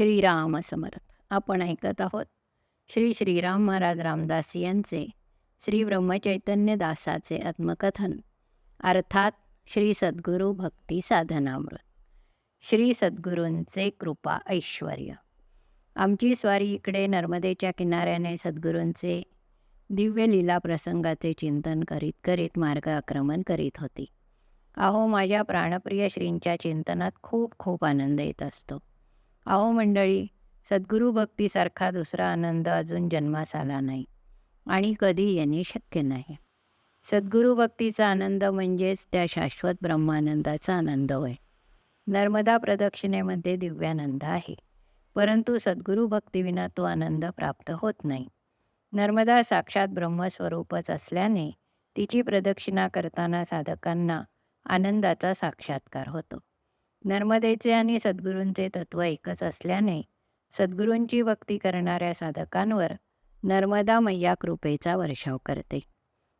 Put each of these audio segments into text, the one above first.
श्रीराम समर्थ. आपण ऐकत आहोत श्री श्रीराम महाराज रामदास यांचे श्री ब्रह्मचैतन्य दासाचे आत्मकथन. अर्थात श्री सद्गुरू भक्ती साधनामृत. श्री सद्गुरूंचे कृपा ऐश्वर्य. आमची स्वारी इकडे नर्मदेच्या किनाऱ्याने सद्गुरूंचे दिव्य लीला प्रसंगाचे चिंतन करीत करीत मार्ग आक्रमण करीत होती. अहो माझ्या प्राणप्रिय श्रींच्या चिंतनात खूप खूप आनंद येत असतो. अहो मंडळी सद्गुरू भक्तीसारखा दुसरा आनंद अजून जन्मास आला नाही आणि कधी येणे शक्य नाही. सद्गुरू भक्तीचा आनंद म्हणजेच त्या शाश्वत ब्रह्मानंदाचा आनंद होय. नर्मदा प्रदक्षिणेमध्ये दिव्यानंद आहे परंतु सद्गुरू भक्तीविना तो आनंद प्राप्त होत नाही. नर्मदा साक्षात ब्रह्मस्वरूपच असल्याने तिची प्रदक्षिणा करताना साधकांना आनंदाचा साक्षात्कार होतो. नर्मदेचे आणि सद्गुरूंचे तत्व एकच असल्याने सद्गुरूंची भक्ती करणाऱ्या साधकांवर नर्मदा मैया कृपेचा वर्षाव करते.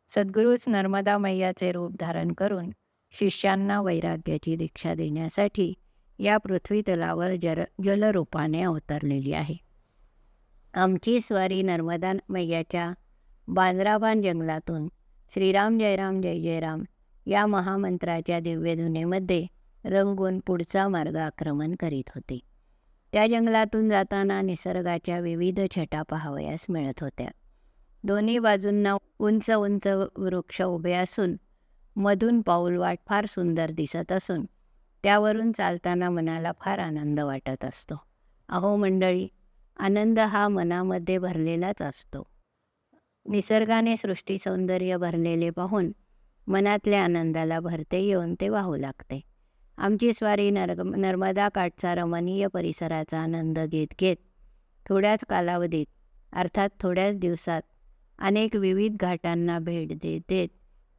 सद्गुरूच नर्मदा मैयाचे रूप धारण करून शिष्यांना वैराग्याची दीक्षा देण्यासाठी या पृथ्वी तलावर जल जलरूपाने अवतरलेली आहे. आमची स्वारी नर्मदा मैयाच्या बांद्राबान जंगलातून श्रीराम जयराम जय जयराम या महामंत्राच्या दिव्यधुनेमध्ये रंगून पुढचा मार्ग आक्रमण करीत होते. त्या जंगलातून जाताना निसर्गाच्या विविध छटा पाहावयास मिळत होत्या. दोन्ही बाजूंना उंच उंच वृक्ष उभे असून मधून पाऊल वाट फार सुंदर दिसत असून त्यावरून चालताना मनाला फार आनंद वाटत असतो. अहो मंडळी आनंद हा मनामध्ये भरलेलाच असतो. निसर्गाने सृष्टी सौंदर्य भरलेले पाहून मनातल्या आनंदाला भरते येऊन ते वाहू लागते. आमची स्वारी नर्ग नर्मदा काठचा रमणीय परिसराचा आनंद घेत घेत थोड्याच कालावधीत अर्थात थोड्याच दिवसात अनेक विविध घाटांना भेट देत देत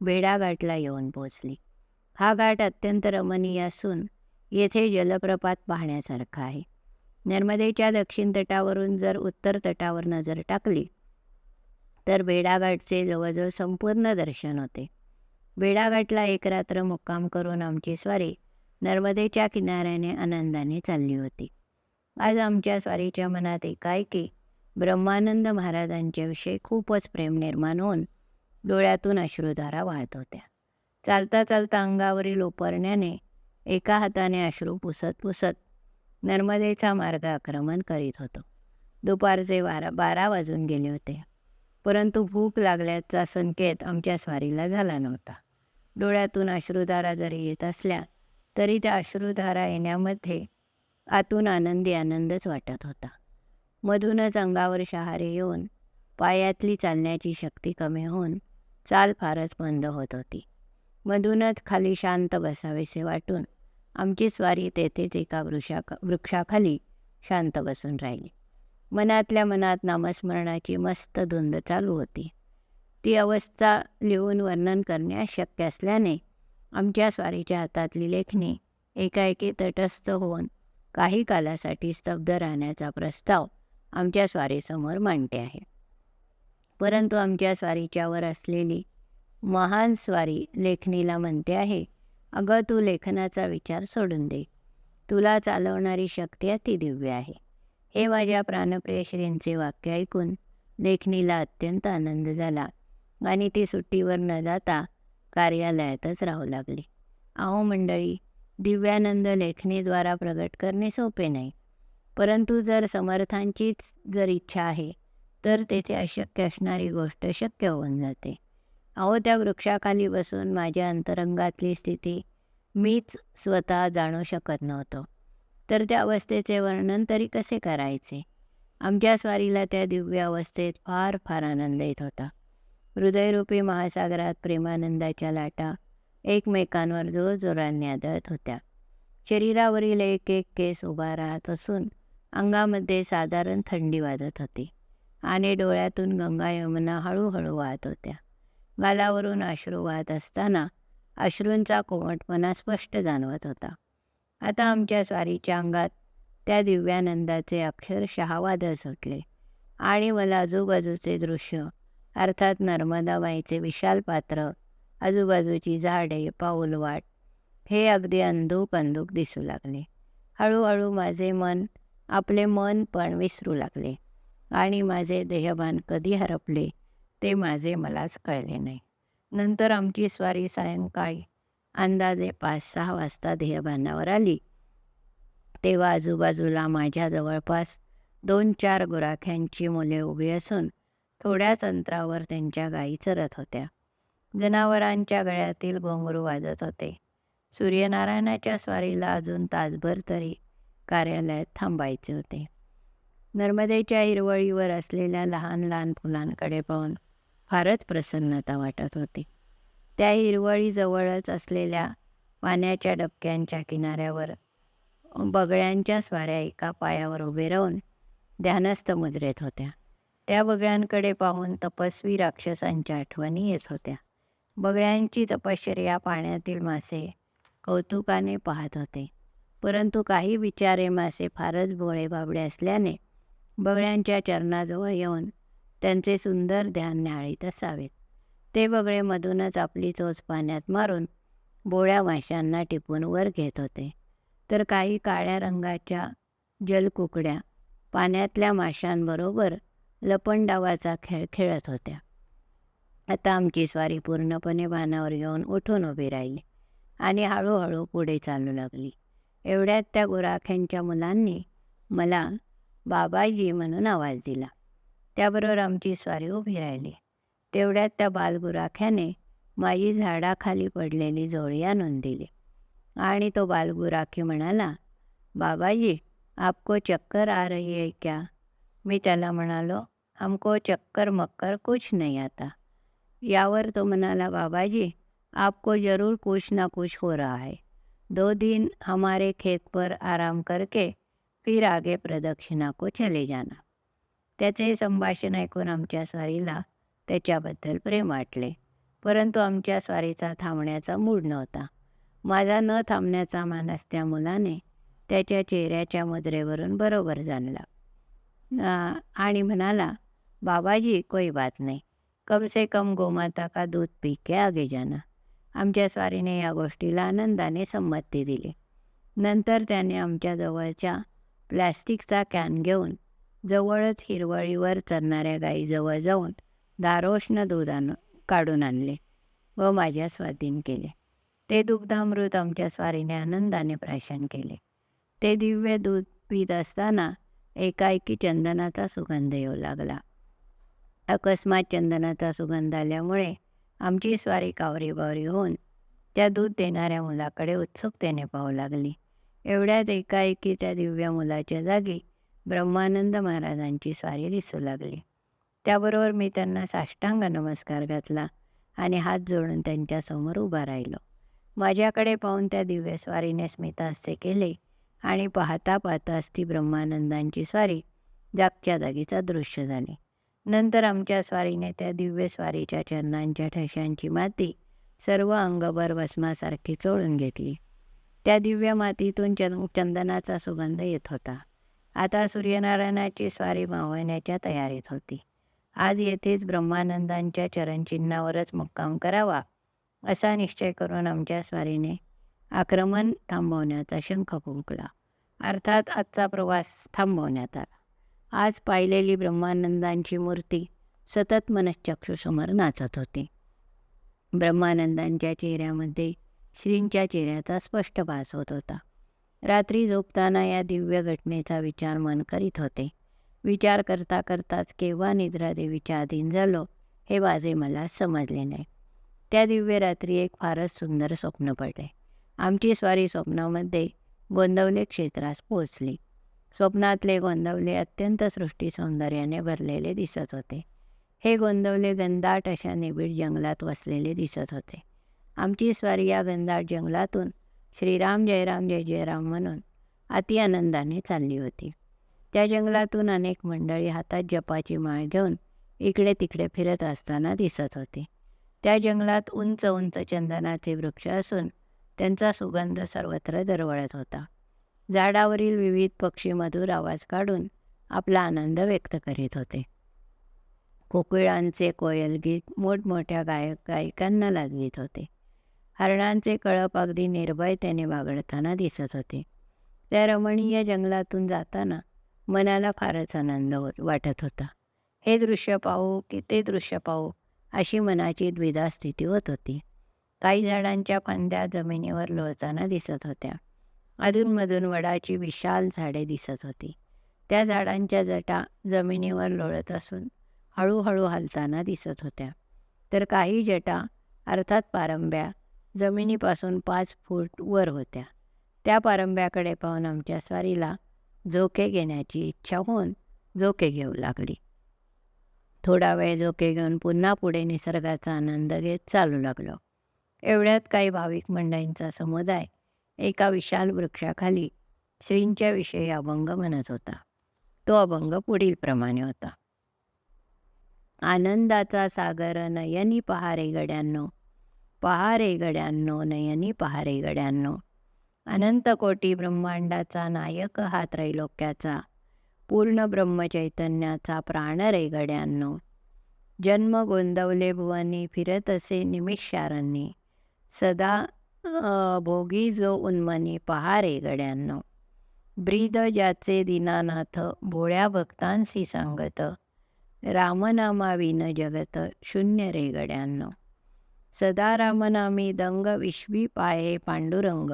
बेडा घाटला येऊन पोचली हा घाट अत्यंत रमणीय असून येथे जलप्रपात पाहण्यासारखा आहे. नर्मदेच्या दक्षिण तटावरून जर उत्तर तटावर नजर टाकली तर बेडाघाटचे जवळजवळ संपूर्ण दर्शन होते. बेडाघाटला एक रात्र मुक्काम करून आमची स्वारी नर्मदेच्या किनाऱ्याने आनंदाने चालली होती. आज आमच्या स्वारीच्या मनात एकाएकी ब्रह्मानंद महाराजांच्याविषयी खूपच प्रेम निर्माण होऊन डोळ्यातून अश्रुधारा वाहत होत्या. चालता चालता अंगावरील ओपरण्याने एका हाताने अश्रू पुसत पुसत नर्मदेचा मार्ग आक्रमण करीत होतो. दुपारचे बारा बारा वाजून गेले होते. परंतु भूक लागल्याचा संकेत आमच्या स्वारीला झाला नव्हता. डोळ्यातून अश्रुधारा जरी येत असल्या तरी त्या अश्रुधारा येण्यामध्ये आतून आनंदी आनंदच वाटत होता. मधूनच अंगावर शहारे येऊन पायातली चालण्याची शक्ती कमी होऊन चाल फारच बंद होत होती. मधूनच खाली शांत बसावेसे वाटून आमची स्वारी तेथेच एका वृषा वृक्षाखाली शांत बसून राहिली. मनातल्या मनात नामस्मरणाची मस्त धुंद चालू होती. ती अवस्था लिहून वर्णन करणे शक्य असल्याने आमच्या स्वारीच्या हातातली लेखणी एकाएकी तटस्थ होऊन काही कालासाठी स्तब्ध राहण्याचा प्रस्ताव आमच्या स्वारीसमोर मांडते आहे. परंतु आमच्या स्वारीच्यावर असलेली महान स्वारी लेखणीला म्हणते आहे अगं तू लेखनाचा विचार सोडून दे. तुला चालवणारी शक्ती अति दिव्य आहे. हे माझ्या प्राणप्रिय श्रींचे वाक्य ऐकून लेखणीला अत्यंत आनंद झाला आणि ती सुट्टीवर न जाता कार्यालयातच राहू लागली. अहो मंडळी दिव्यानंद लेखणीद्वारा प्रगट करणे सोपे नाही. परंतु जर समर्थांचीच जर इच्छा आहे तर तेथे अशक्य असणारी गोष्ट शक्य होऊन जाते. अहो त्या वृक्षाखाली बसून माझ्या अंतरंगातली स्थिती मीच स्वतः जाणू शकत नव्हतो. तर त्या अवस्थेचे वर्णन तरी कसे करायचे? आमच्या स्वारीला त्या दिव्य अवस्थेत फार फार आनंद येत होता. हृदयरूपी महासागरात प्रेमानंदाच्या लाटा एकमेकांवर जोरजोराने आदळत होत्या. शरीरावरील एक एक केस उभा राहत असून अंगामध्ये साधारण थंडी वाजत होती आणि डोळ्यातून गंगा यमुना हळूहळू वाहत होत्या. गालावरून अश्रू वाहत असताना अश्रूंचा कोमटपणा स्पष्ट जाणवत होता. आता आमच्या स्वारीच्या अंगात त्या दिव्यानंदाचे अक्षरशः वादळ सुटले आणि मला आजूबाजूचे दृश्य अर्थात नर्मदाबाईचे विशाल पात्र आजूबाजूची झाडे पाऊलवाट हे अगदी अंधूक अंधूक दिसू लागले. हळूहळू माझे मन आपले मन पण विसरू लागले आणि माझे देहभान कधी हरपले ते माझे मलाच कळले नाही. नंतर आमची स्वारी सायंकाळी अंदाजे पाच सहा वाजता देहभानावर आली. तेव्हा आजूबाजूला माझ्या जवळपास दोन चार गुराख्यांची मुले उभी असून थोड्याच अंतरावर त्यांच्या गायी चरत होत्या. जनावरांच्या गळ्यातील घोंगरू वाजत होते. सूर्यनारायणाच्या स्वारीला अजून तासभर तरी कार्यालयात थांबायचे होते. नर्मदेच्या हिरवळीवर असलेल्या लहान लहान फुलांकडे पाहून फारच प्रसन्नता वाटत होती. त्या हिरवळीजवळच असलेल्या पाण्याच्या डबक्यांच्या किनाऱ्यावर बगळ्यांच्या स्वाऱ्या एका पायावर उभे राहून ध्यानस्थ मुद्रेत होत्या. त्या बगळ्यांकडे पाहून तपस्वी राक्षसांच्या आठवणी येत होत्या. बगळ्यांची तपश्चर्या पाण्यातील मासे कौतुकाने पाहत होते. परंतु काही विचारे मासे फारच भोळे बाबडे असल्याने बगळ्यांच्या चरणाजवळ येऊन त्यांचे सुंदर ध्यान न्याळीत असावेत ते बगळे मधूनच आपली चोच पाण्यात मारून बोळ्या माशांना टिपून वर घेत होते. तर काही काळ्या रंगाच्या जलकुकड्या पाण्यातल्या माशांबरोबर लपंडावाचा खेळ खेळत होत्या. आता आमची स्वारी पूर्णपणे भानावर घेऊन उठून उभी राहिली आणि हळूहळू पुढे चालू लागली. एवढ्यात त्या गुराख्यांच्या मुलांनी मला बाबाजी म्हणून आवाज दिला. त्याबरोबर आमची स्वारी उभी राहिली. तेवढ्यात त्या बालगुराख्याने माझी झाडाखाली पडलेली जोळी आणून दिली. आणि तो बालगुराखी म्हणाला बाबाजी आपको चक्कर आ रही है क्या? मी त्याला म्हणालो हमको चक्कर मक्कर कुछ नहीं आता। यावर तो म्हणाला बाबाजी आपको जरूर कुछ ना कुछ हो रहा है। दो दिन हमारे खेत पर आराम करके फिर आगे प्रदक्षिणा को चले जाना। त्याचे संभाषण ऐकून आमच्या स्वारीला त्याच्याबद्दल प्रेम वाटले परंतु आमच्या स्वारीचा थांबण्याचा मूड नव्हता. माझा न थांबण्याचा मानस त्या मुलाने त्याच्या चेहऱ्याच्या मुद्रेवरून बरोबर जाणला. आणि म्हणाला बाबाजी कोई बात नाही। कम से कम गोमाता का दूध पी के आगे जाना। आमच्या स्वारीने या गोष्टीला आनंदाने संमती दिली. नंतर त्याने आमच्या जवळच्या प्लॅस्टिकचा कॅन घेऊन जवळच हिरवळीवर चरणाऱ्या गाईजवळ जाऊन दारोष्ण दूध आण काढून आणले व माझ्या स्वाधीन केले. ते दुग्धामृत आमच्या स्वारीने आनंदाने प्राशन केले. ते दिव्य दूध पित असताना एकाएकी चंदनाचा सुगंध येऊ लागला. अकस्मात चंदनाचा सुगंध आल्यामुळे आमची स्वारी कावरीबावरी होऊन त्या दूध देणाऱ्या मुलाकडे उत्सुकतेने पाहू लागली. एवढ्यात एकाएकी त्या दिव्य मुलाच्या जागी ब्रह्मानंद महाराजांची स्वारी दिसू लागली. त्याबरोबर मी त्यांना साष्टांग नमस्कार घातला आणि हात जोडून त्यांच्यासमोर उभा राहिलो. माझ्याकडे पाहून त्या दिव्य स्वारीने स्मितास्य केले आणि पाहता पाहताच ती ब्रह्मानंदांची स्वारी जागच्या जागीचा दृश्य झाली. नंतर आमच्या स्वारीने त्या दिव्य स्वारीच्या चरणांच्या ठशांची माती सर्व अंगभर भस्मासारखी चोळून घेतली. त्या दिव्य मातीतून चंद चंदनाचा सुगंध येत होता. आता सूर्यनारायणाची स्वारी मावळण्याच्या तयारीत होती. आज येथेच ब्रह्मानंदांच्या चरणचिन्हावरच मुक्काम करावा असा निश्चय करून आमच्या स्वारीने आक्रमण थांबवण्याचा शंख फुंकला. अर्थात आजचा प्रवास थांबवण्यात आला. आज पाहिलेली ब्रह्मानंदांची मूर्ती सतत मनश्चक्षुसमोर नाचत होती. ब्रह्मानंदांच्या चेहऱ्यामध्ये श्रींच्या चेहऱ्याचा स्पष्ट भास होत होता. रात्री झोपताना या दिव्य घटनेचा विचार मन करीत होते. विचार करता करताच केव्हा निद्रादेवीच्या अधीन झालो हे माझे मला समजले नाही. त्या दिव्य रात्री एक फारच सुंदर स्वप्न पडले. आमची स्वारी स्वप्नामध्ये गोंदवले क्षेत्रास पोचली स्वप्नातले गोंदवले अत्यंत सृष्टी सौंदर्याने भरलेले दिसत होते. हे गोंदवले गंदाट अशा निबिड जंगलात वसलेले दिसत होते. आमची स्वारी या गंदाट जंगलातून श्रीराम जयराम जय जयराम म्हणून अति आनंदाने चालली होती. त्या जंगलातून अनेक मंडळी हातात जपाची माळ घेऊन इकडे तिकडे फिरत असताना दिसत होती. त्या जंगलात उंच उंच चंदनाचे वृक्ष असून त्यांचा सुगंध सर्वत्र दरवळत होता. झाडावरील विविध पक्षी मधुर आवाज काढून आपला आनंद व्यक्त करीत होते. कोकिळांचे कोयल गीत मोठमोठ्या गायक गायिकांना लाजवीत होते. हरणांचे कळप अगदी निर्भयतेने बागडताना दिसत होते. त्या रमणीय जंगलातून जाताना मनाला फारच आनंद होत वाटत होता. हे दृश्य पाहू की ते दृश्य पाहू अशी मनाची द्विधा स्थिती होत होती. काही झाडांच्या फांद्या जमिनीवर लोळताना दिसत होत्या. अधूनमधून वडाची विशाल झाडे दिसत होती. त्या झाडांच्या जटा जमिनीवर लोळत असून हळूहळू हलताना दिसत होत्या. तर काही जटा अर्थात पारंब्या जमिनीपासून पाच फूट वर होत्या. त्या पारंब्याकडे पाहून आमच्या स्वारीला झोके घेण्याची इच्छा होऊन झोके घेऊ लागली. थोडा वेळ झोके घेऊन पुन्हा पुढे निसर्गाचा आनंद घेत चालू लागलो. एवढ्यात काही भाविक मंडळींचा समुदाय एका विशाल वृक्षाखाली श्रींच्या विषयी अभंग म्हणत होता. तो अभंग पुढील प्रमाणे होता. आनंदाचा सागर नयनी पहारे गड्यांनो पहारे गड्यांनो नयनी पहारे गड्यांनो. अनंत कोटी ब्रह्मांडाचा नायक हा त्रैलोक्याचा पूर्ण ब्रह्मचैतन्याचा प्राण रे गड्यांनो. जन्म गोंदवले भुवनी फिरत असे निमिषारण्ये. सदा भोगी जो उन्मनी पहारे गड्यांनो. ब्रीद ज्याचे दीनानाथ भोळ्या भक्तांशी सांगत रामनामाविन जगत शून्य रे गड्यांनो. सदा रामनामी दंग विश्वी पाये पांडुरंग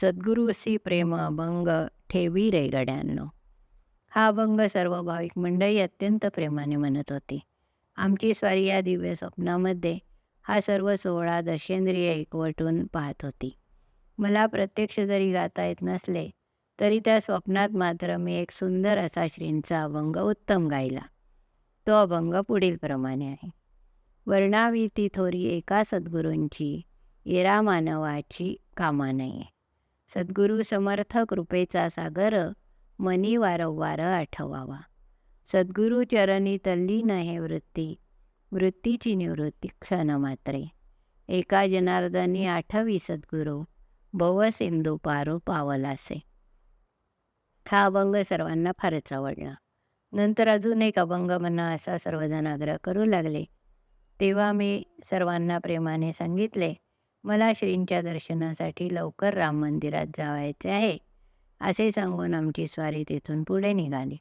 सद्गुरूसी प्रेम भंग ठेवी रे गड्यांनो. हा अभंग सर्व भाविक मंडळी अत्यंत प्रेमाने म्हणत होती. आमची स्वारी या दिव्य स्वप्नामध्ये हा सर्व सोहळा दशेंद्रिय एकवटून पाहत होती. मला प्रत्यक्ष जरी गाता येत नसले तरी त्या स्वप्नात मात्र मी एक सुंदर असा श्रींचा अभंग उत्तम गायला. तो अभंग पुढील प्रमाणे आहे. वर्णावी ती थोरी एका सद्गुरूंची येरा मानवाची कामा नये. सद्गुरू समर्थ कृपेचा सागर मनी वारंवार आठवावा. सद्गुरू चरणी तल्लीन हे वृत्ती वृत्तीची निवृत्ती क्षण मात्रे. एका जनार्दनी आठवी सद्गुरू भव सिंधू पारो पावलासे. हा अभंग सर्वांना फारच आवडला. नंतर अजून एक अभंग म्हणा असा सर्वजण आग्रह करू लागले. तेव्हा मी सर्वांना प्रेमाने सांगितले मला श्रींच्या दर्शनासाठी लवकर राम मंदिरात जावायचे आहे. असे सांगून आमची स्वारी तिथून पुढे निघाली.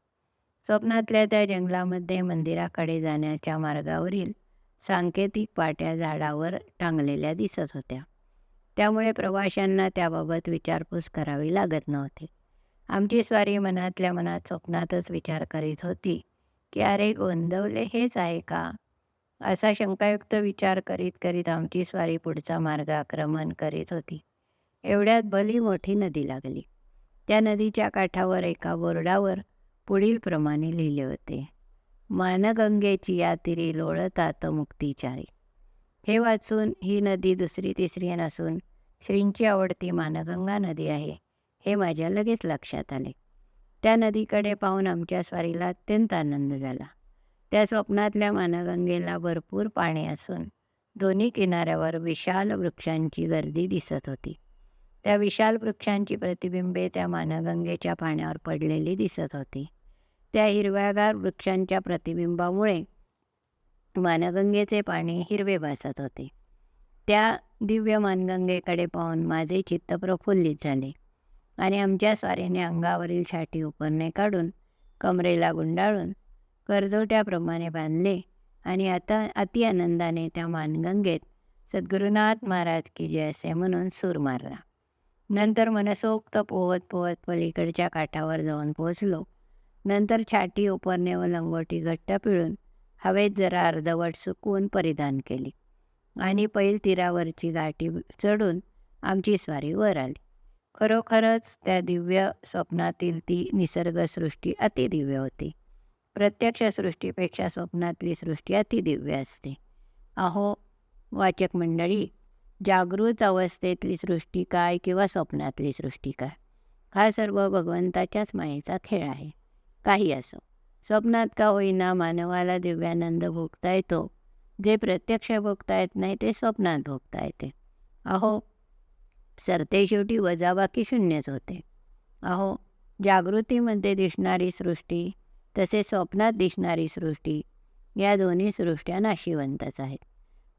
स्वप्नातल्या त्या जंगलामध्ये मंदिराकडे जाण्याच्या मार्गावरील सांकेतिक पाट्या झाडावर टांगलेल्या दिसत होत्या. त्यामुळे प्रवाशांना त्याबाबत विचारपूस करावी लागत नव्हती. आमची स्वारी मनातल्या मनात स्वप्नातच विचार करीत होती की अरे गोंदवले हेच आहे का? असा शंकायुक्त विचार करीत करीत आमची स्वारी पुढचा मार्ग आक्रमण करीत होती. एवढ्यात भली मोठी नदी लागली. त्या नदीच्या काठावर एका बोर्डावर पुढील प्रमाणे लिहिले होते. मानगंगेची यातिरी लोळतात मुक्तीचारी. हे वाचून ही नदी दुसरी तिसरी नसून श्रींची आवडती मानगंगा नदी आहे हे माझ्या लगेच लक्षात आले. त्या नदीकडे पाहून आमच्या स्वारीला अत्यंत आनंद झाला. त्या स्वप्नातल्या मानगंगेला भरपूर पाणी असून दोन्ही किनाऱ्यावर विशाल वृक्षांची गर्दी दिसत होती. त्या विशाल वृक्षांची प्रतिबिंबे त्या मानगंगेच्या पाण्यावर पडलेली दिसत होती. त्या हिरव्यागार वृक्षांच्या प्रतिबिंबामुळे मानगंगेचे पाणी हिरवे भासत होते. त्या दिव्य मानगंगेकडे पाहून माझे चित्त प्रफुल्लित झाले आणि आमच्या स्वारीने अंगावरील छाटी उपरणे काढून कमरेला गुंडाळून कर्जोट्याप्रमाणे बांधले आणि आता अति आनंदाने त्या मानगंगेत सद्गुरुनाथ महाराज की जय असे म्हणून सूर मारला. नंतर मनसोक्त पोहत पोहत पलीकडच्या काठावर जाऊन पोहोचलो. नंतर छाटी ओपरणे व लंगोटी घट्ट पिळून हवेत जरा अर्धवट सुकवून परिधान केली. आणि पैल तीरावरची गाठी चढून आमची स्वारी वर आली. खरोखरच त्या दिव्य स्वप्नातील ती निसर्गसृष्टी अतिदिव्य होती. प्रत्यक्ष सृष्टीपेक्षा स्वप्नातली सृष्टी अतिदिव्य असते. अहो वाचक मंडळी जागृत अवस्थेतली सृष्टी काय किंवा स्वप्नातली सृष्टी काय? हा सर्व भगवंताच्याच मायेचा खेळ आहे. काही असो. स्वप्नात का होईना मानवाला दिव्यानंद भोगता येतो. जे प्रत्यक्ष भोगता येत नाही ते स्वप्नात भोगता येते. अहो सरते शेवटी वजाबाकी शून्यच होते. अहो जागृतीमध्ये दिसणारी सृष्टी तसे स्वप्नात दिसणारी सृष्टी या दोन्ही सृष्ट्या नाशिवंतच आहेत.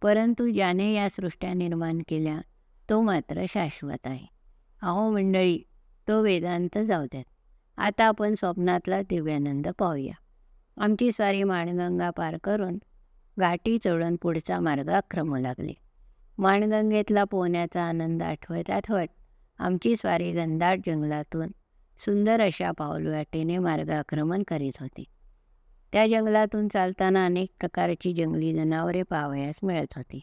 परंतु ज्याने या सृष्ट्या निर्माण केल्या तो मात्र शाश्वत आहे. अहो मंडळी तो वेदांत जाऊ द्यात. आता आपण स्वप्नातला दिव्यानंद पाहूया. आमची स्वारी माणगंगा पार करून घाटी चढून पुढचा मार्ग आक्रमू लागली. माणगंगेतला पोहण्याचा आनंद आठवत आठवत आमची स्वारी गंधाट जंगलातून सुंदर अशा पाऊलवाटेने मार्गाक्रमण करीत होती. त्या जंगलातून चालताना अनेक प्रकारची जंगली जनावरे पाहावयास मिळत होती.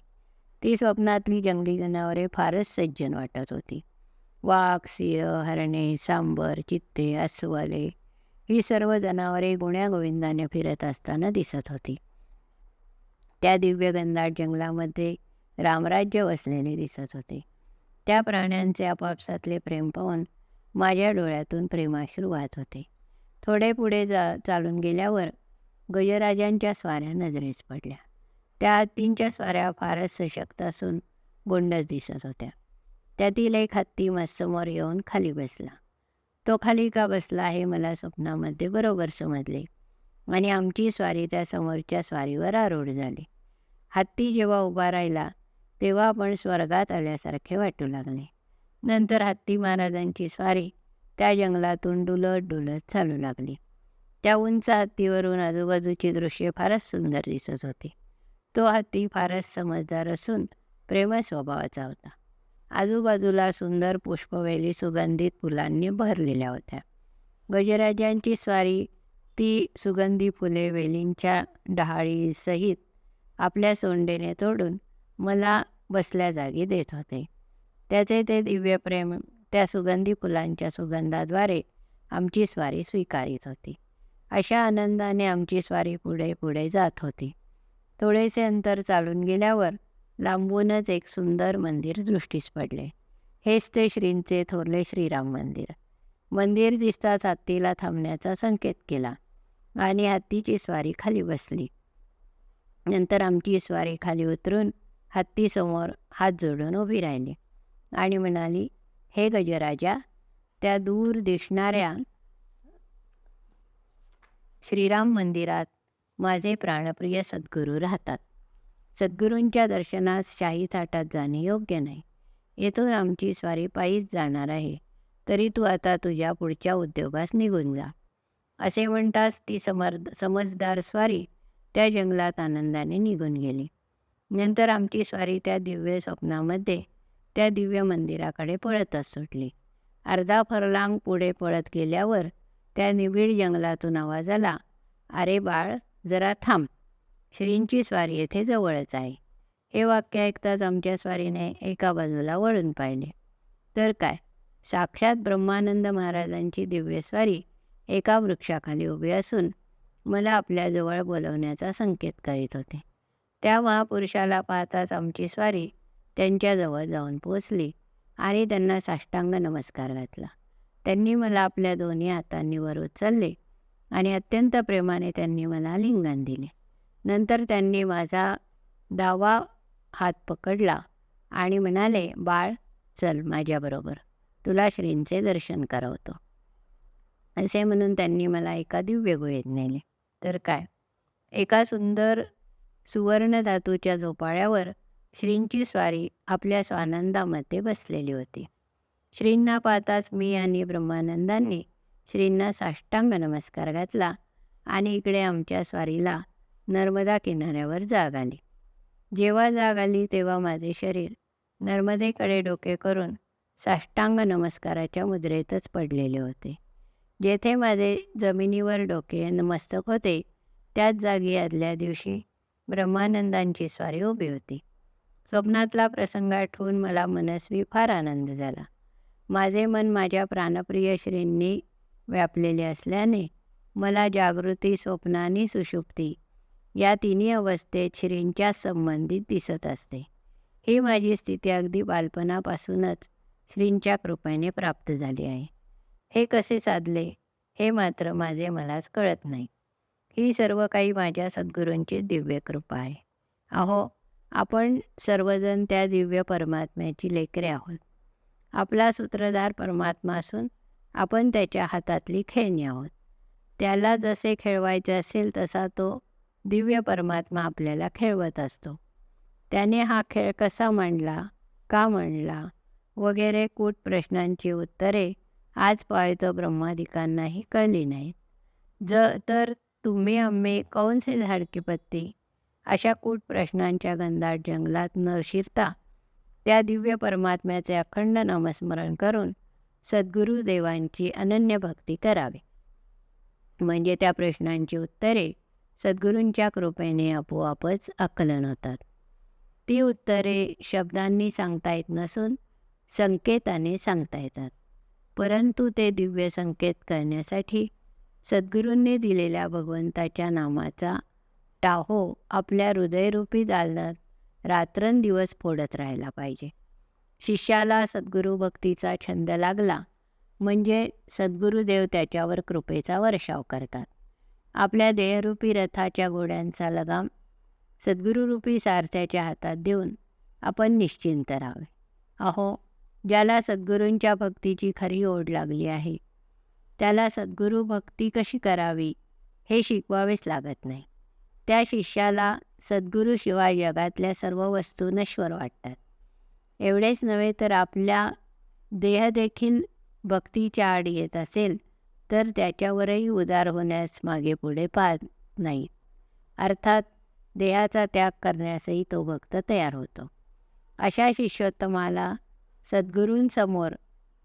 ती स्वप्नातली जंगली जनावरे फारच सज्जन वाटत होती. वाघ सिंह हरणे सांबर चित्ते अस्वले ही सर्व जनावरे गुण्यागोविंदाने फिरत असताना दिसत होती. त्या दिव्य गंधाट जंगलामध्ये रामराज्य वसलेले दिसत होते. त्या प्राण्यांचे आपापसातले प्रेम पाहून माझ्या डोळ्यातून प्रेमाश्रू वाहत होते. थोडे पुढे जा चालून गेल्यावर गजराजांच्या स्वाऱ्या नजरेस पडल्या. त्या हत्तींच्या स्वाऱ्या फारच सशक्त असून गोंडच दिसत होत्या. त्यातील एक हत्ती समोर येऊन खाली बसला. तो खाली का बसला हे मला स्वप्नामध्ये बरोबर समजले आणि आमची स्वारी त्या समोरच्या स्वारीवर आरूढ झाली. हत्ती जेव्हा उभा राहिला तेव्हा आपण स्वर्गात आल्यासारखे वाटू लागले. नंतर हत्ती महाराजांची स्वारी त्या जंगलातून डुलत डुलत चालू लागली. त्या उंच हत्तीवरून आजूबाजूची दृश्ये फारच सुंदर दिसत होती. तो हत्ती फारच समजदार असून प्रेम स्वभावाचा होता. आजूबाजूला सुंदर पुष्पवेली सुगंधित फुलांनी भरलेल्या होत्या. गजराजांची स्वारी ती सुगंधी फुले वेलींच्या डहाळीसहित आपल्या सोंडेने तोडून मला बसल्या जागी देत होते. त्याचे ते दिव्य प्रेम त्या सुगंधी फुलांच्या सुगंधाद्वारे आमची स्वारी स्वीकारित होती. अशा आनंदाने आमची स्वारी पुढे पुढे जात होती. थोडेसे अंतर चालून गेल्यावर लांबूनच एक सुंदर मंदिर दृष्टीस पडले. हेच ते श्रींचे थोरले श्रीराम मंदिर. मंदिर दिसताच हत्तीला थांबण्याचा संकेत केला आणि हत्तीची स्वारी खाली बसली. नंतर आमची स्वारी खाली उतरून हत्तीसमोर हात जोडून उभी राहिली आणि म्हणाली हे गजराजा त्या दूर दिसणाऱ्या श्रीराम मंदिरात माझे प्राणप्रिय सद्गुरू राहतात. सद्गुरूंच्या दर्शनास शाही थाटात जाणे योग्य नाही. येथून आमची स्वारी पायीच जाणार आहे. तरी तू आता तुझ्या पुढच्या उद्योगास निघून जा. असे म्हणताच ती समर्द समजदार स्वारी त्या जंगलात आनंदाने निघून गेली. नंतर आमची स्वारी त्या दिव्य स्वप्नामध्ये त्या दिव्य मंदिराकडे पळतच सुटली. अर्धा फरलांग पुढे पळत गेल्यावर त्या निबिड जंगलातून आवाज आला अरे बाळ जरा थांब. श्रींची स्वारी येथे जवळच आहे. हे वाक्य ऐकताच आमच्या स्वारीने एका बाजूला वळून पाहिले. तर काय? साक्षात ब्रह्मानंद महाराजांची दिव्य स्वारी एका वृक्षाखाली उभी असून मला आपल्याजवळ बोलवण्याचा संकेत करीत होते. त्या महापुरुषाला पाहताच आमची स्वारी त्यांच्याजवळ जाऊन पोचली आणि त्यांना साष्टांग नमस्कार घातला. त्यांनी मला आपल्या दोन्ही हातांनी वर उचलले आणि अत्यंत प्रेमाने त्यांनी मला लिंगण दिले. नंतर त्यांनी माझा डावा हात पकडला आणि म्हणाले बाळ चल माझ्याबरोबर. तुला श्रींचे दर्शन करवतो. असे म्हणून त्यांनी मला एका दिव्य गुहेत नेले. तर काय? एका सुंदर सुवर्ण धातूच्या झोपाळ्यावर श्रींची स्वारी आपल्या स्वानंदामध्ये बसलेली होती. श्रींना पाहताच मी आणि ब्रह्मानंदांनी श्रींना साष्टांग नमस्कार घातला आणि इकडे आमच्या स्वारीला नर्मदा किनाऱ्यावर जाग आली. जेव्हा जाग आली तेव्हा माझे शरीर नर्मदेकडे डोके करून साष्टांग नमस्काराच्या मुद्रेतच पडलेले होते. जेथे माझे जमिनीवर डोके नमस्तक होते त्याच जागी आदल्या दिवशी ब्रह्मानंदांची स्वारी उभी होती. स्वप्नातला प्रसंग आठवून मला मनस्वी फार आनंद झाला. माझे मन माझ्या प्राणप्रिय श्रींनी व्यापलेले असल्याने मला जागृती स्वप्न आणि सुषुप्ती या तिन्ही अवस्थेत श्रींच्या संबंधित दिसत असते. ही माझी स्थिती अगदी बालपणापासूनच श्रींच्या कृपेने प्राप्त झाली आहे. हे कसे साधले हे मात्र माझे मलाच कळत नाही. ही सर्व काही माझ्या सद्गुरूंची दिव्य कृपा आहे. अहो आपण सर्वजण त्या दिव्य परमात्म्याची लेकरे आहोत. आपला सूत्रधार परमात्मा असून आपण त्याच्या हातातली खेळणी आहोत. त्याला जसे खेळवायचे असेल तसा तो दिव्य परमात्मा आपल्याला खेळवत असतो. त्याने हा खेळ कसा मांडला का मांडला वगैरे कूट प्रश्नांची उत्तरे आज पायतो ब्रह्मादिकांनाही कळली नाहीत. ज तर तुम्ही आम्ही कौनसे झाडकी पत्ती अशा कूट प्रश्नांच्या गंधाट जंगलात न शिरता त्या दिव्य परमात्म्याचे अखंड नामस्मरण करून सद्गुरुदेवांची अनन्य भक्ती करावी. म्हणजे त्या प्रश्नांची उत्तरे सद्गुरूंच्या कृपेने आपोआपच आकलन होतात. ती उत्तरे शब्दांनी सांगता येत नसून संकेताने सांगता येतात. परंतु ते दिव्य संकेत करण्यासाठी सद्गुरूंनी दिलेल्या भगवंताच्या नामाचा टाहो आपल्या हृदयरूपी दालनात रात्रंदिवस फोडत राहायला पाहिजे. शिष्याला सद्गुरू भक्तीचा छंद लागला म्हणजे सद्गुरुदेव त्याच्यावर कृपेचा वर्षाव करतात. आपल्या देहरूपी रथाच्या घोड्यांचा लगाम सद्गुरुरूपी सारथ्याच्या हातात देऊन आपण निश्चिंत राहावे. अहो ज्याला सद्गुरूंच्या भक्तीची खरी ओढ लागली आहे त्याला सद्गुरू भक्ती कशी करावी हे शिकवावेच लागत नाही. त्या शिष्याला सद्गुरूशिवाय जगातल्या सर्व वस्तू नश्वर वाटतात. एवढेच नव्हे तर आपल्या देहदेखील भक्तीच्या आड येत असेल तर त्याच्यावरही उदार होण्यास मागे पुढे पाहत नाही. अर्थात देहाचा त्याग करण्यासही तो भक्त तयार होतो. अशा शिष्योत्तमाला सद्गुरूंसमोर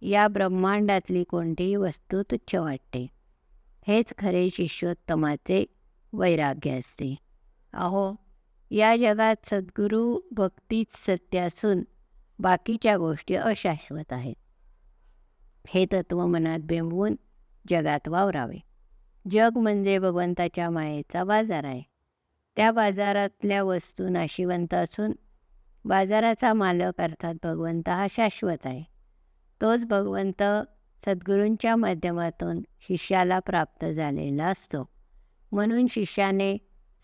या ब्रह्मांडातली कोणतीही वस्तू तुच्छ वाटते. हेच खरे शिष्योत्तमाचे वैराग्य असते अहो या जगात सद्गुरू भक्तीच सत्य असून बाकीच्या गोष्टी अशाश्वत आहेत. हे तत्त्व मनात बेंबवून जगात वावरावे. जग म्हणजे भगवंताच्या मायेचा बाजार आहे. त्या बाजारातल्या वस्तू नाशिवंत असून बाजाराचा मालक अर्थात भगवंत हा शाश्वत आहे. तोच भगवंत सद्गुरूंच्या माध्यमातून शिष्याला प्राप्त झालेला असतो. म्हणून शिष्याने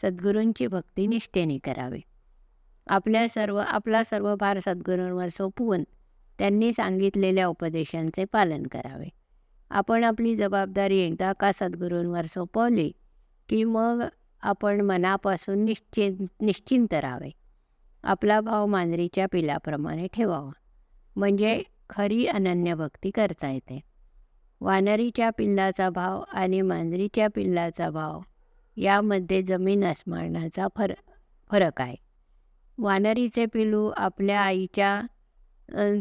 सद्गुरूंची भक्ती निष्ठेने करावी. आपल्या सर्व आपला सर्व भार सद्गुरूंवर सोपवून त्यांनी सांगितलेल्या उपदेशांचे पालन करावे. आपण आपली जबाबदारी एकदा का सद्गुरूंवर सोपवली की मग आपण मनापासून निश्चिंत निश्चिंत राहावे. आपला भाव मांजरीच्या पिलाप्रमाणे ठेवावा. म्हणजे खरी अनन्य भक्ती करता येते. वानरीच्या पिल्लाचा भाव आणि मांजरीच्या पिल्लाचा भाव यामध्ये जमीन आसमानाचा फर फरक आहे. वानरीचे पिलू आपल्या आईच्या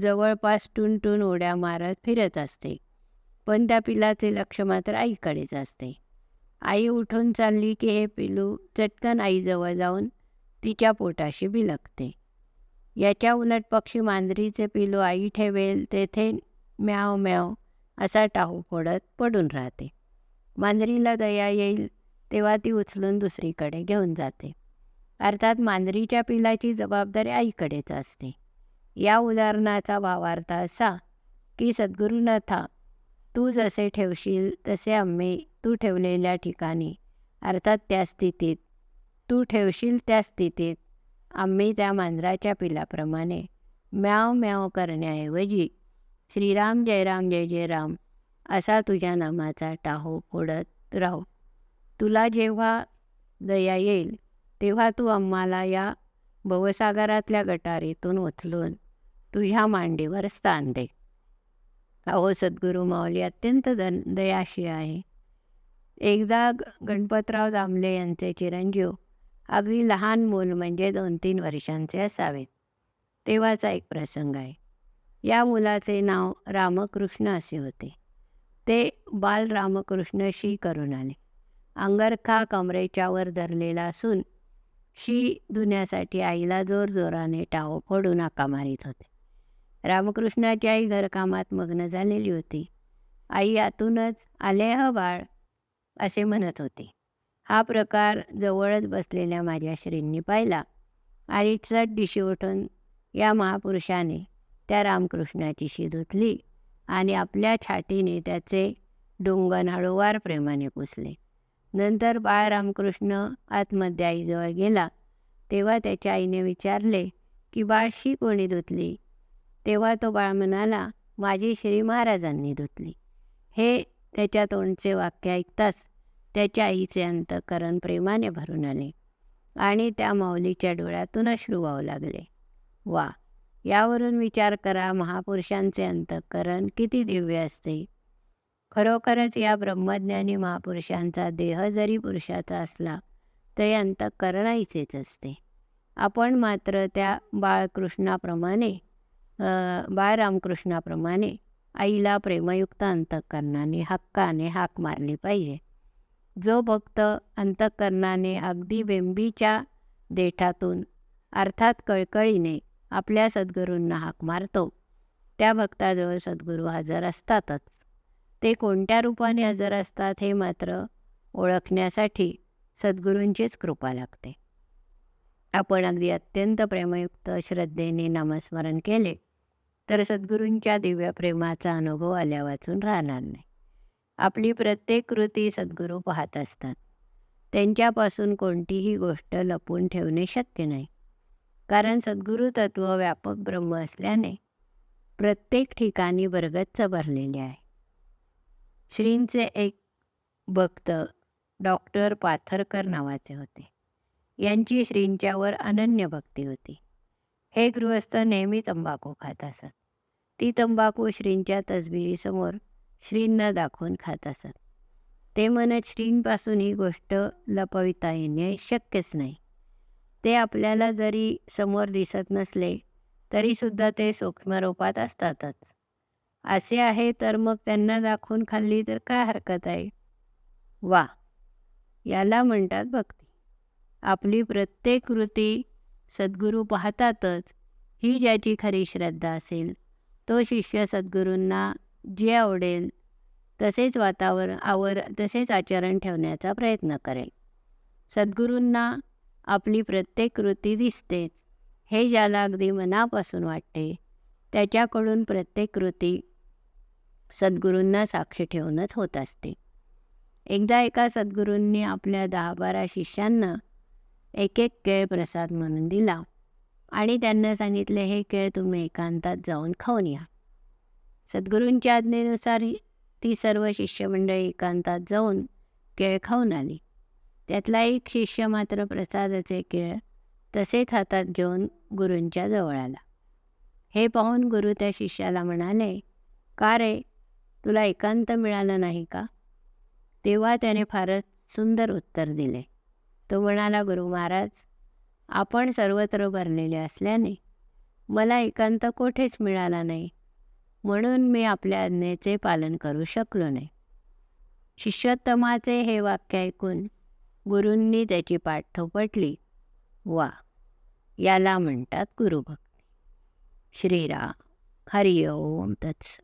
जवळपास टुनटून उड्या मारत फिरत असते पण त्या पिलाचे लक्ष मात्र आईकडेच असते. आई उठून चालली की हे पिलू चटकन आईजवळ जाऊन तिच्या पोटाशी बिलकते याच्या उलट पक्षी मांजरीचे पिलू आई ठेवेल तेथे म्याव म्याव असा टाहू फोडत पडून राहते. मांजरीला दया येईल तेव्हा ती उचलून दुसरीकडे घेऊन जाते. अर्थात मांजरीच्या पिलाची जबाबदारी आईकडेच असते. या उदाहरणाचा भावार्थ असा की सद्गुरुनाथा तू जसे ठेवशील तसे आम्ही तू ठेवलेल्या ठिकाणी अर्थात त्या स्थितीत तू ठेवशील त्या स्थितीत आम्ही त्या मांजराच्या पिलाप्रमाणे म्याव म्याव करण्याऐवजी श्रीराम जय राम जय जय राम असा तुझ्या नामाचा टाहो फोडत राहू. तुला जेव्हा दया येईल तेव्हा तू आम्हाला या भवसागरातल्या गटारीतून उचलून तुझ्या मांडीवर स्थान दे. अहो सद्गुरू माऊली अत्यंत दन दयाशी आहे. एकदा गणपतराव दामले यांचे चिरंजीव अगदी लहान मूल म्हणजे दोन तीन वर्षांचे असावेत. तेव्हाचा एक प्रसंग आहे. या मुलाचे नाव रामकृष्ण असे होते. ते बाल रामकृष्णशी करून आले. अंगरखा कमरेच्या वर धरलेला असून शी धुण्यासाठी आईला जोरजोराने टाव फोडून आका मारित होते. रामकृष्णाची आई घरकामात मग्न झालेली होती. आई आतूनच आले ह बाळ असे म्हणत होते. हा प्रकार जवळच बसलेल्या माझ्या श्रींनी पाहिला. आणि चट दिशी उठून या महापुरुषाने त्या रामकृष्णाची शी धुतली आणि आपल्या छाटीने त्याचे डोंगण हळूवार प्रेमाने पुसले. नंतर बाळ रामकृष्ण आतमध्ये आईजवळ गेला. तेव्हा त्याच्या आईने विचारले की बाळशी कोणी धुतली? तेव्हा तो बाळ म्हणाला माझी श्री महाराजांनी धुतली. हे त्याच्या तोंडचे वाक्य ऐकताच त्याच्या आईचे अंतकरण प्रेमाने भरून आले आणि त्या माऊलीच्या डोळ्यातून अश्रू वाहू लागले. वा यावरून विचार करा महापुरुषांचे अंतकरण किती दिव्य असते. खरोखरच या ब्रह्मज्ञानी महापुरुषांचा देह जरी पुरुषाचा असला तरी अंतःकरणाईचेच असते. आपण मात्र त्या बाळकृष्णाप्रमाणे बाळरामकृष्णाप्रमाणे आईला प्रेमयुक्त अंतःकरणाने हक्काने हाक मारली पाहिजे. जो भक्त अंतःकरणाने अगदी बेंबीच्या देठातून अर्थात कळकळीने आपल्या सद्गुरूंना हाक मारतो त्या भक्ताजवळ सद्गुरू हजर असतातच. ते कोणत्या रूपाने हजर असतात हे मात्र ओळखण्यासाठी सद्गुरूंचीच कृपा लागते. आपण अगदी अत्यंत प्रेमयुक्त श्रद्धेने नामस्मरण केले तर सद्गुरूंच्या दिव्य प्रेमाचा अनुभव आल्या वाचून राहणार नाही. आपली प्रत्येक कृती सद्गुरू पाहत असतात. त्यांच्यापासून कोणतीही गोष्ट लपून ठेवणे शक्य नाही. कारण सद्गुरू तत्व व्यापक ब्रह्म असल्याने प्रत्येक ठिकाणी बरगच्च भरलेले आहे. श्रींचे एक भक्त डॉक्टर पाथरकर नावाचे होते. यांची श्रींच्यावर अनन्य भक्ती होती. हे गृहस्थ नेहमी तंबाखू खात असत. ती तंबाखू श्रींच्या तसबिरीसमोर श्रींना दाखवून खात असत. ते म्हणत श्रींपासून ही गोष्ट लपविता येणे शक्यच नाही. ते आपल्याला जरी समोर दिसत नसले तरीसुद्धा ते सूक्ष्मरूपात असतातच. असे आहे तर मग त्यांना दाखवून खाल्ली तर काय हरकत आहे? वा याला म्हणतात भक्ती. आपली प्रत्येक कृती सद्गुरू पाहतातच ही ज्याची खरी श्रद्धा असेल तो शिष्य सद्गुरूंना जे आवडेल तसेच वातावरण आवर तसेच आचरण ठेवण्याचा प्रयत्न करेल. सद्गुरूंना आपली प्रत्येक कृती दिसतेच हे ज्याला अगदी मनापासून वाटते त्याच्याकडून प्रत्येक कृती सद्गुरूंना साक्ष ठेवूनच होत असते. एकदा एका सद्गुरूंनी आपल्या दहा बारा शिष्यांना एक एक केळ प्रसाद म्हणून दिला आणि त्यांना सांगितले हे केळ तुम्ही एकांतात जाऊन खाऊन या. सद्गुरूंच्या आज्ञेनुसार ती सर्व शिष्यमंडळी एकांतात जाऊन केळ खाऊन आली. त्यातला एक शिष्य मात्र प्रसादाचे केळ तसेच हातात घेऊन गुरूंच्या जवळ आला. हे पाहून गुरु त्या शिष्याला म्हणाले का रे? तुला एकांत मिळाला नाही का? तेव्हा त्याने फारच सुंदर उत्तर दिले. तो म्हणाला गुरु महाराज आपण सर्वत्र भरलेले असल्याने मला एकांत कोठेच मिळाला नाही. म्हणून मी आपल्या आज्ञेचे पालन करू शकलो नाही. शिष्योत्तमाचे हे वाक्य ऐकून गुरूंनी त्याची पाठ थोपटली वा याला म्हणतात गुरुभक्ती. श्रीराम हरिओम तत्स